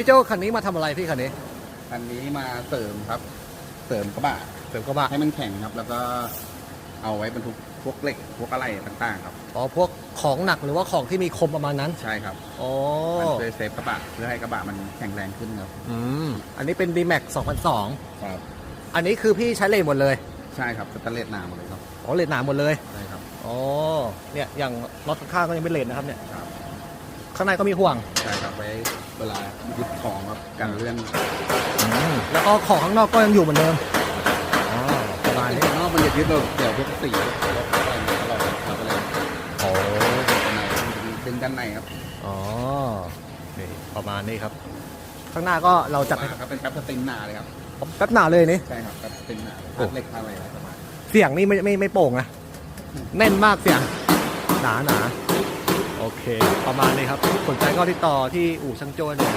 พี่โจคันนี้มาทำอะไรพี่คันนี้ อันนี้มาเสริมครับ เสริมกระบะเสริมกระบะให้มันแข็งครับ แล้วก็เอาไว้บรรทุกพวกเหล็กพวกอะไรต่างๆ ครับอ๋อพวกของหนักหรือว่าของที่มีคมประมาณนั้นใช่ครับอ๋อมันช่วยเซฟกระบะเพื่อให้กระบะมันแข็งแรงขึ้นครับอืมอันนี้เป็น D Max 2002ครับอันนี้คือพี่ใช้เลนหมดเลยใช่ครับสแตนเลสหนาหมดเลยครับอ๋อเลนหนาหมดเลยใช่ครับอ๋อเนี่ยอย่างรถข้างๆก็ยังเป็นเลนนะครับเนี่ยครับข้างในก็มีห่วงใช่ครับไว้ เวลายึดของครับกันเลื่อนแล้วก็ของข้างนอกก็ยังอยู่เหมือนเดิมอ๋อประมาณอันนี้นี้นอกมันจะยึดเราเดี๋ยวพวกสีรถอะไรอย่างเงี้ยตลอดครับก็เลยโอ้ข้างในดึงด้านในครับอ๋อนี่ประมาณนี้ครับ ข้างหน้าก็เราจัดให้มาครับเป็นแป๊บสตินหนาเลยครับแป๊บหนาเลยนี่ ใช่ครับแป๊บสตินหนาเลยโอ้เหล็กอะไรอะไรประมาณ เสียงนี่ไม่ไม่ไม่โป่งนะแน่นมากเสียงหนาหนา โอเค ประมาณนี้ครับสนใจก็ติดต่อที่อู่ช่างโจ้เลย